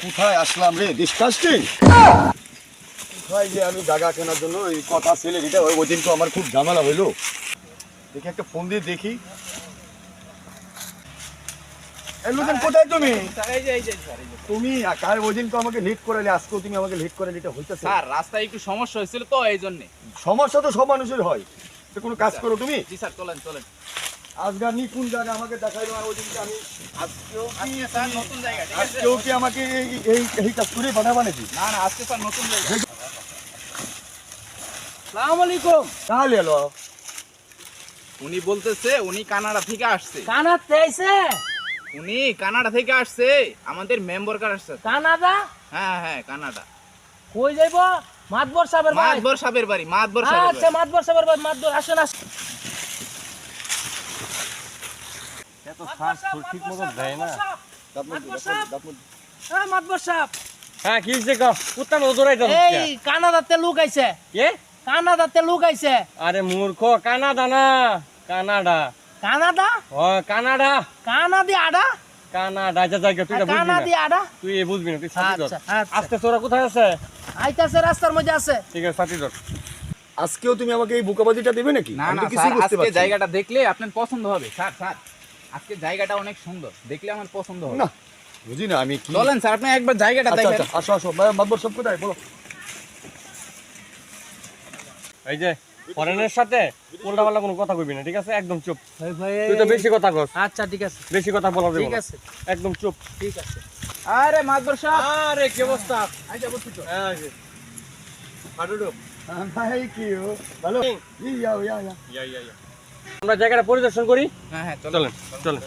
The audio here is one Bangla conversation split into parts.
কোথায় আসলাম রে? ডিসকাস্টিং কোথায় যে আমি জায়গা কেনার জন্য এই কথা ছেলে এটা ওই দিন তো আমার খুব ঝামেলা হইল। দেখি একটা ফোন দিয়ে দেখি। কোথায় তুমি। তুমি কার? ওই দিন তো আমাকে লিড করালে আজকেও তুমি আমাকে লিড করালে এটা হইতেছে। স্যার রাস্তায় একটু সমস্যা হয়েছিল তো এই জন্যে সমস্যা তো সব মানুষের হয়। তো কোনো কাজ করো তুমি? জি স্যার চলেন চলেন। নি কোন জায়গা আমাকে দেখাইলো আর ওই আমি আজকেও আজকে স্যার নতুন জায়গা আজকেও কি আমাকে এই- এই এই কাজ করে বানাবা নাকি? না না আজকে স্যার নতুন জায়গা। সালাম আলাইকুম। তাহলে এলো। উনি বলতেছে উনি কানাডা থেকে আসছে। কানাত তেইছে উনি কানাডা থেকে আসছে আমাদের মেম্বার কার আসছে কানাডা? হ্যাঁ হ্যাঁ কানাডা। কই যাইব? মাতবর সাহেবের ভাই মাতবর সাহেবের বাড়ি মাতবর সাহেবের আচ্ছা বাড়ি। মাতবর সাহেবের ভাই মাতবর আসেন আসেন। এত শ্বাস ঠিক মতো দেয় না। হ্যাঁ মাতবর সাহেব হ্যাঁ কি হয়েছে কও? কুত্তা মতো দৌড়াইতে এই কানাডাতে লোক আইছে। কে কানাডাতে লোক আইছে। আরে মূর্খ কানাডা না কানাডা। কানাডা? ও কানাডা। কানাদি আডা? কানাডা যা জায়গা তুই বুঝবি না। আডা? তুই এ বুঝবি না তুই সাথী ধর। আচ্ছা আচ্ছা। আস্তে তোরা কোথায় আছে? আইতাছে রাস্তার মধ্যে আছে। ঠিক আছে সাথী ধর। আজকেও তুমি আমাকে এই বুকাবাজিটা দেবে নাকি? না না আজকে জায়গাটা দেখলে আপনার পছন্দ হবে। Sir sir. আজকে জায়গাটা অনেক সুন্দর। দেখলে আমার পছন্দ হবে। না বুঝি না আমি কি চলেন স্যার আপনি একবার জায়গাটা আচ্ছা দেখেন। আচ্ছা আসো আসো মাতবর সব কোথায়? বলো। এই যে ফরেনের সাথে উল্টা পাল্টা কোনো কথা কইবি না ঠিক আছে? একদম চুপ। ভাই ভাই তুই তো বেশি কথা কস। আচ্ছা ঠিক আছে। বেশি কথা বলা যাবে ঠিক আছে। একদম চুপ। ঠিক আছে। আরে মাতবর সাহেব। আরে কি অবস্থা? আচ্ছা বসি তো। হ্যাঁ ভাই কি ও? ভালো? ইয়া ইয়া ইয়া। আমরা জায়গাটা পরিদর্শন করি। হ্যাঁ হ্যাঁ চলেন। চলেন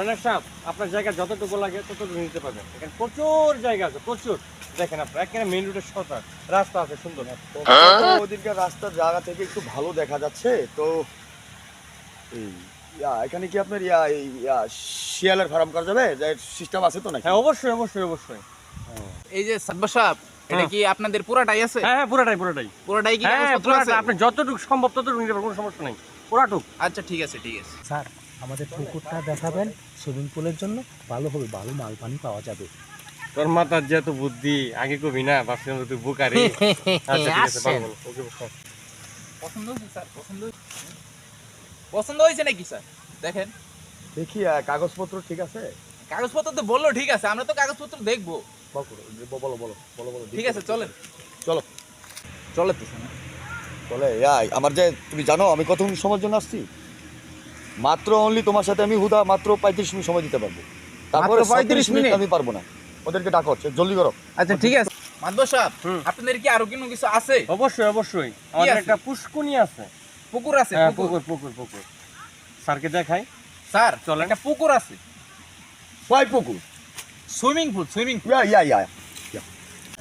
অনেক সাহেব আপনার জায়গা যতটুকু লাগে ততটুকু নিতে পারবেন। এখানে প্রচুর জায়গা আছে প্রচুর। দেখেন আপনার এখানে মেইন রোডের সরকার রাস্তা আছে সুন্দর। ওদিনকার রাস্তার জায়গা থেকে একটু ভালো দেখা যাচ্ছে তো এখানে কি আপনার ইয়া এই ইয়া শিয়ালের ফার্ম করা যাবে? সিস্টেম আছে তো নাকি? হ্যাঁ অবশ্যই অবশ্যই অবশ্যই। এই যে সাব্বা সাহেব এটা। কি আপনাদের পুরাটাই আছে? হ্যাঁ হ্যাঁ পুরাটাই পুরাটাই। পুরাটাই কি হ্যাঁ পুরাটা আপনি যতটুকু সম্ভব ততটুকু নিতে পারবেন কোনো সমস্যা নেই। পুরাটুক। আচ্ছা ঠিক আছে ঠিক আছে। স্যার আমাদের পুকুরটা দেখাবেন। সুইমিং পুলের জন্য ভালো হবে ভালো মাল পানি পাওয়া যাবে। তোর মাথার যেহেতু বুদ্ধি আগে কবি না ভাবছিলাম তুই বুকারি। আচ্ছা ঠিক আছে ভালো ভালো ওকে পছন্দ হয়েছে স্যার পছন্দ পছন্দ হয়েছে নাকি স্যার? দেখেন। দেখি কাগজপত্র ঠিক আছে? কাগজপত্র তো বলল ঠিক আছে আমরা তো কাগজপত্র দেখব। বলো বলো বলো বলো বলো ঠিক আছে চলেন। চলো। চলে তো চলে ইয়া আমার যে তুমি জানো আমি কত সময়ের জন্য আসছি? মাত্র অনলি তোমার সাথে আমি হুদা মাত্র পঁয়ত্রিশ মিনিট সময় দিতে পারব। তারপরে পঁয়ত্রিশ মিনিট? আমি পারব না। ওদেরকে ডাকো হচ্ছে জলদি করো। আচ্ছা ঠিক আছে। মাধব সাহেব আপনাদের কি আরও কোনো কিছু আছে? অবশ্যই অবশ্যই। আমাদের একটা পুষ্কুনি আছে। পুকুর আছে হ্যাঁ পুকুর পুকুর। স্যারকে দেখাই। স্যার চলেন। একটা পুকুর আছে। কয় পুকুর? Swimming pool swimming pool yeah yeah yeah.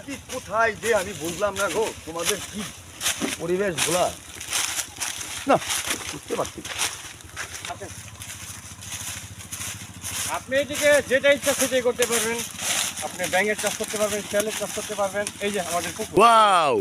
কি কোথায় যে আমি বুঝলাম না গো তোমাদের কি পরিবেশ ভোলা না বুঝতে পারছি না। আপনি এদিকে যেটা ইচ্ছা সেটাই করতে পারবেন। আপনি ব্যাঙের চাষ করতে পারবেন শেয়ালের চাষ করতে পারবেন। এই যে আমাদের পুকুর। ওয়াও